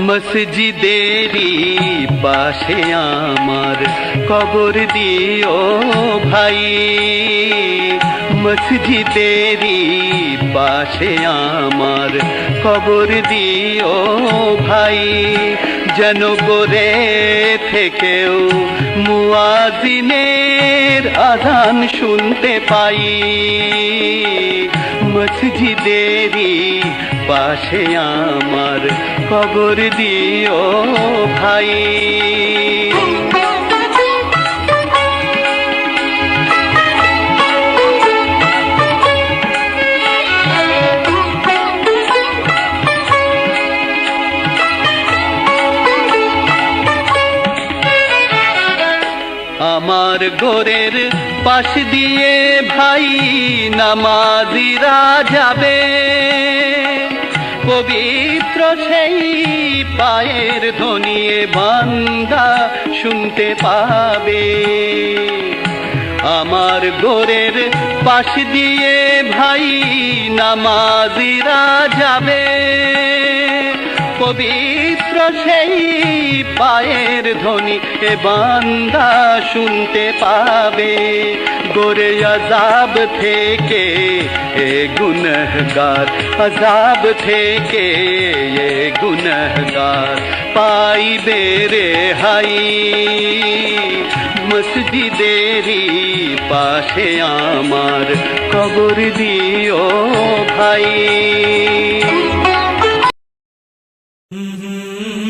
মসজিদেরই পাশে আমার কবর দিও ভাই। মসজিদেরই পাশে আমার কবর দিও ভাই। যেন করে থেকেও মুয়াজিনের আধান শুনতে পাই। মসজিদেরই পাশে আমার কবর দিও ভাই। আমার গোরের পাশ দিয়ে ভাই নামাজিরা যাবে পবিত্র সেই পায়ের ধ্বনিয়ে বান্দা শুনতে পাবে। আমার গোরের পাশ দিয়ে ভাই নামাজিরা যাবে পবিত্র সেই পায়ের ধ্বনি এ বান্দা শুনতে পাবে। গোরে আজাব থেকে এ গুনহগার, আজাব থেকে এ গুনহগার পাইবে রে হাই মসজিদেরই পাশে আমার কবর দিও ভাই। Mm-hmm.